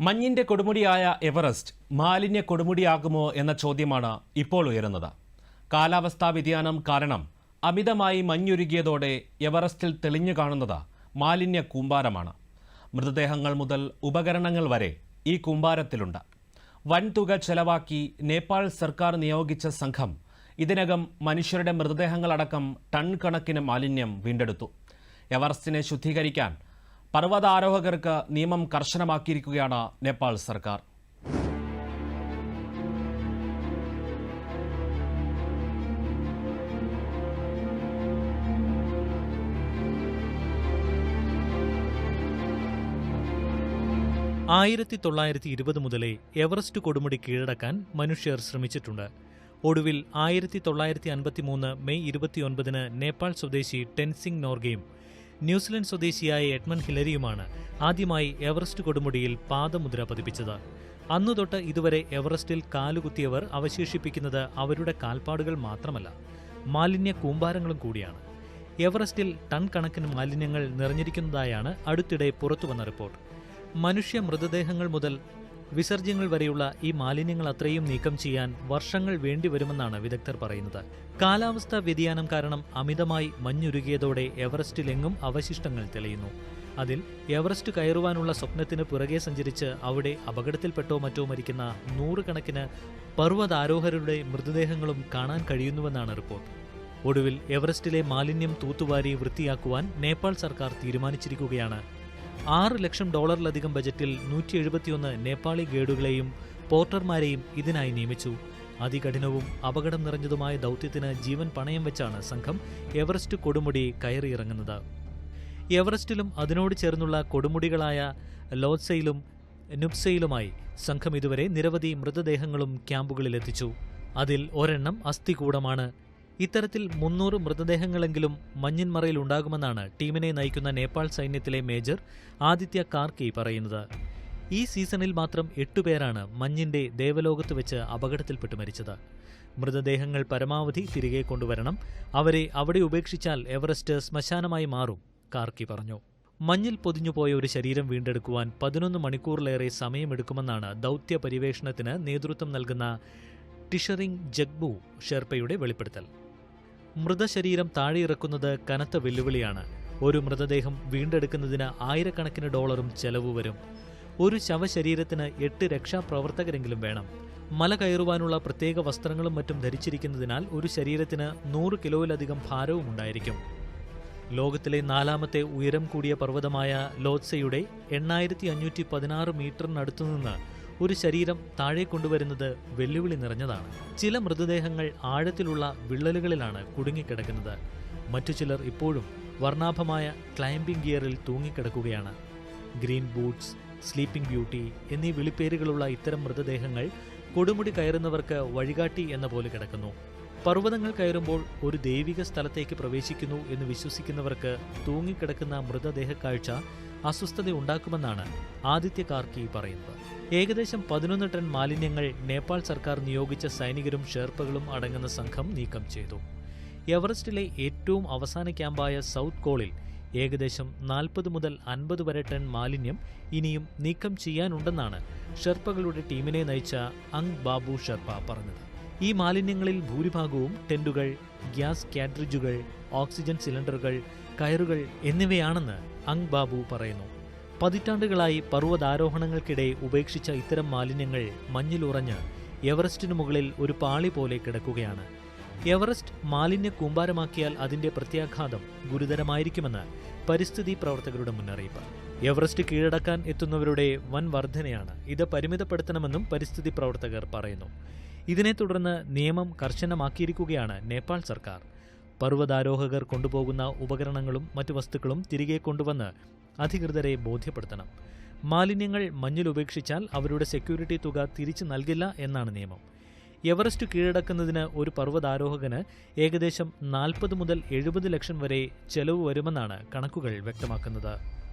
മഞ്ഞിന്റെ കൊടുമുടിയായ Everest മാലിന്യ കൊടുമുടിയാകുമോ എന്ന ചോദ്യമാണ് ഇപ്പോൾ ഉയരുന്നത്. കാലാവസ്ഥാ വ്യതിയാനം കാരണം അമിതമായി മഞ്ഞുരുകിയതോടെ എവറസ്റ്റിൽ തെളിഞ്ഞു കാണുന്നത് മാലിന്യ കൂമ്പാരമാണ്. മൃതദേഹങ്ങൾ മുതൽ ഉപകരണങ്ങൾ വരെ ഈ കൂമ്പാരത്തിലുണ്ട്. വൻതുക ചെലവാക്കി നേപ്പാൾ സർക്കാർ നിയോഗിച്ച സംഘം ഇതിനകം മനുഷ്യരുടെ മൃതദേഹങ്ങളടക്കം ടൺ കണക്കിന് മാലിന്യം വീണ്ടെടുത്തു. എവറസ്റ്റിനെ ശുദ്ധീകരിക്കാൻ പർവതാരോഹകർക്ക് നിയമം കർശനമാക്കിയിരിക്കുകയാണ് നേപ്പാൾ സർക്കാർ. ആയിരത്തി തൊള്ളായിരത്തി ഇരുപത് മുതലേ എവറസ്റ്റ് കൊടുമുടി കീഴടക്കാൻ മനുഷ്യർ ശ്രമിച്ചിട്ടുണ്ട്. ഒടുവിൽ ആയിരത്തി തൊള്ളായിരത്തി അൻപത്തിമൂന്ന് മെയ് ഇരുപത്തിയൊൻപതിന് നേപ്പാൾ സ്വദേശി ടെൻസിംഗ് നോർഗയും ന്യൂസിലൻഡ് സ്വദേശിയായ എഡ്മൺ ഹിലരിയുമാണ് ആദ്യമായി എവറസ്റ്റ് കൊടുമുടിയിൽ പാദമുദ്ര പതിപ്പിച്ചത്. അന്നു തൊട്ട് ഇതുവരെ എവറസ്റ്റിൽ കാലുകുത്തിയവർ അവശേഷിപ്പിക്കുന്നത് അവരുടെ കാൽപ്പാടുകൾ മാത്രമല്ല മാലിന്യ കൂമ്പാരങ്ങളും കൂടിയാണ്. എവറസ്റ്റിൽ ടൺ കണക്കിന് മാലിന്യങ്ങൾ നിറഞ്ഞിരിക്കുന്നതായാണ് അടുത്തിടെ പുറത്തുവന്ന റിപ്പോർട്ട്. മനുഷ്യ മൃതദേഹങ്ങൾ മുതൽ വിസർജ്യങ്ങൾ വരെയുള്ള ഈ മാലിന്യങ്ങൾ അത്രയും നീക്കം ചെയ്യാൻ വർഷങ്ങൾ വേണ്ടിവരുമെന്നാണ് വിദഗ്ധർ പറയുന്നത്. കാലാവസ്ഥാ വ്യതിയാനം കാരണം അമിതമായി മഞ്ഞുരുകിയതോടെ എവറസ്റ്റിലെങ്ങും അവശിഷ്ടങ്ങൾ തെളിയുന്നു. അതിൽ എവറസ്റ്റ് കയറുവാനുള്ള സ്വപ്നത്തിന് പുറകെ സഞ്ചരിച്ച് അവിടെ അപകടത്തിൽപ്പെട്ടോ മറ്റോ മരിക്കുന്ന നൂറുകണക്കിന് പർവതാരോഹരുടെ മൃതദേഹങ്ങളും കാണാൻ കഴിയുന്നുവെന്നാണ് റിപ്പോർട്ട്. ഒടുവിൽ എവറസ്റ്റിലെ മാലിന്യം തൂത്തുവാരി വൃത്തിയാക്കുവാൻ നേപ്പാൾ സർക്കാർ തീരുമാനിച്ചിരിക്കുകയാണ് ആറ് ലക്ഷം ഡോളറിലധികം ബജറ്റിൽ നൂറ്റി എഴുപത്തിയൊന്ന് നേപ്പാളി ഗൈഡുകളെയും പോർട്ടർമാരെയും ഇതിനായി നിയമിച്ചു. അതികഠിനവും അപകടം നിറഞ്ഞതുമായ ദൗത്യത്തിന് ജീവൻ പണയം വെച്ചാണ് സംഘം എവറസ്റ്റ് കൊടുമുടി കയറിയിറങ്ങുന്നത്. എവറസ്റ്റിലും അതിനോട് ചേർന്നുള്ള കൊടുമുടികളായ ലോത്സയിലും നുപ്സയിലുമായി സംഘം ഇതുവരെ നിരവധി മൃതദേഹങ്ങളും ക്യാമ്പുകളിലെത്തിച്ചു. അതിൽ ഒരെണ്ണം അസ്ഥികൂടമാണ്. ഇത്തരത്തിൽ മുന്നൂറ് മൃതദേഹങ്ങളെങ്കിലും മഞ്ഞിൻമറയിൽ ഉണ്ടാകുമെന്നാണ് ടീമിനെ നയിക്കുന്ന നേപ്പാൾ സൈന്യത്തിലെ മേജർ ആദിത്യ കാർക്കി പറയുന്നത്. ഈ സീസണിൽ മാത്രം എട്ടുപേരാണ് മഞ്ഞിന്റെ ദേവലോകത്ത് വെച്ച് അപകടത്തിൽപ്പെട്ട് മരിച്ചത്. മൃതദേഹങ്ങൾ പരമാവധി തിരികെ കൊണ്ടുവരണം അവരെ അവിടെ ഉപേക്ഷിച്ചാൽ എവറസ്റ്റ് ശ്മശാനമായി മാറും കാർക്കി പറഞ്ഞു. മഞ്ഞിൽ പൊതിഞ്ഞുപോയ ഒരു ശരീരം വീണ്ടെടുക്കുവാൻ പതിനൊന്ന് മണിക്കൂറിലേറെ സമയമെടുക്കുമെന്നാണ് ദൗത്യ പര്യവേഷണത്തിന് നേതൃത്വം നൽകുന്ന ടിഷറിംഗ് ജഗ്ബു ഷെർപ്പയുടെ വെളിപ്പെടുത്തൽ. മൃതശരീരം താഴെയിറക്കുന്നത് കനത്ത വെല്ലുവിളിയാണ്. ഒരു മൃതദേഹം വീണ്ടെടുക്കുന്നതിന് ആയിരക്കണക്കിന് ഡോളറും ചെലവ് വരും. ഒരു ശവശരീരത്തിന് എട്ട് രക്ഷാപ്രവർത്തകരെങ്കിലും വേണം. മല കയറുവാനുള്ള പ്രത്യേക വസ്ത്രങ്ങളും മറ്റും ധരിച്ചിരിക്കുന്നതിനാൽ ഒരു ശരീരത്തിന് നൂറ് കിലോയിലധികം ഭാരവും ഉണ്ടായിരിക്കും. ലോകത്തിലെ നാലാമത്തെ ഉയരം കൂടിയ പർവതമായ ലോത്സയുടെ എണ്ണായിരത്തി അഞ്ഞൂറ്റി പതിനാറ് മീറ്ററിനടുത്തുനിന്ന് ഒരു ശരീരം താഴെ കൊണ്ടുവരുന്നത് വെല്ലുവിളി നിറഞ്ഞതാണ്. ചില മൃതദേഹങ്ങൾ ആഴത്തിലുള്ള വിള്ളലുകളിലാണ് കുടുങ്ങിക്കിടക്കുന്നത്. മറ്റു ചിലർ ഇപ്പോഴും വർണാഭമായ ക്ലൈംബിംഗ് ഗിയറിൽ തൂങ്ങിക്കിടക്കുകയാണ്. ഗ്രീൻ ബൂട്ട്സ് സ്ലീപ്പിംഗ് ബ്യൂട്ടി എന്നീ വിളിപ്പേരുകളുള്ള ഇത്തരം മൃതദേഹങ്ങൾ കൊടുമുടി കയറുന്നവർക്ക് വഴികാട്ടി എന്ന പോലെ കിടക്കുന്നു. പർവതങ്ങൾ കയറുമ്പോൾ ഒരു ദൈവിക സ്ഥലത്തേക്ക് പ്രവേശിക്കുന്നു എന്ന് വിശ്വസിക്കുന്നവർക്ക് തൂങ്ങിക്കിടക്കുന്ന മൃതദേഹ കാഴ്ച അസ്വസ്ഥത ഉണ്ടാക്കുമെന്നാണ് ആദിത്യ കാർക്കി പറയുന്നത്. ഏകദേശം പതിനൊന്ന് ടൺ മാലിന്യങ്ങൾ നേപ്പാൾ സർക്കാർ നിയോഗിച്ച സൈനികരും ഷെർപ്പകളും അടങ്ങുന്ന സംഘം നീക്കം ചെയ്തു. എവറസ്റ്റിലെ ഏറ്റവും അവസാന ക്യാമ്പായ സൗത്ത് കോളിൽ ഏകദേശം നാൽപ്പത് മുതൽ അൻപത് വരെ ടൺ മാലിന്യം ഇനിയും നീക്കം ചെയ്യാനുണ്ടെന്നാണ് ഷെർപ്പകളുടെ ടീമിനെ നയിച്ച അങ് ബാബു ഷെർപ്പ പറഞ്ഞത്. ഈ മാലിന്യങ്ങളിൽ ഭൂരിഭാഗവും ടെന്റുകൾ ഗ്യാസ് കാട്രിഡ്ജുകൾ ഓക്സിജൻ സിലിണ്ടറുകൾ കയറുകൾ എന്നിവയാണെന്ന് അങ് ബാബു പറയുന്നു. പതിറ്റാണ്ടുകളായി പർവതാരോഹണങ്ങൾക്കിടെ ഉപേക്ഷിച്ച ഇത്തരം മാലിന്യങ്ങൾ മഞ്ഞിലുറഞ്ഞ് എവറസ്റ്റിനു മുകളിൽ ഒരു പാളി പോലെ കിടക്കുകയാണ്. എവറസ്റ്റ് മാലിന്യ കൂമ്പാരമാക്കിയാൽ അതിന്റെ പ്രത്യാഘാതം ഗുരുതരമായിരിക്കുമെന്ന് പരിസ്ഥിതി പ്രവർത്തകരുടെ മുന്നറിയിപ്പ്. എവറസ്റ്റ് കീഴടക്കാൻ എത്തുന്നവരുടെ വൻ വർധനയാണ് ഇത് പരിമിതപ്പെടുത്തണമെന്നും പരിസ്ഥിതി പ്രവർത്തകർ പറയുന്നു. ഇതിനെ തുടർന്ന് നിയമം കർശനമാക്കിയിരിക്കുകയാണ് നേപ്പാൾ സർക്കാർ. പർവതാരോഹകർ കൊണ്ടുപോകുന്ന ഉപകരണങ്ങളും മറ്റു വസ്തുക്കളും തിരികെ കൊണ്ടുവന്ന് അധികൃതരെ ബോധ്യപ്പെടുത്തണം. മാലിന്യങ്ങൾ മഞ്ഞിൽ ഉപേക്ഷിച്ചാൽ അവരുടെ സെക്യൂരിറ്റി തുക തിരിച്ചു നൽകില്ല എന്നാണ് നിയമം. എവറസ്റ്റ് കീഴടക്കുന്നതിന് ഒരു പർവതാരോഹകന് ഏകദേശം നാൽപ്പത് മുതൽ എഴുപത് ലക്ഷം വരെ ചെലവ് വരുമെന്നാണ് കണക്കുകൾ വ്യക്തമാക്കുന്നത്.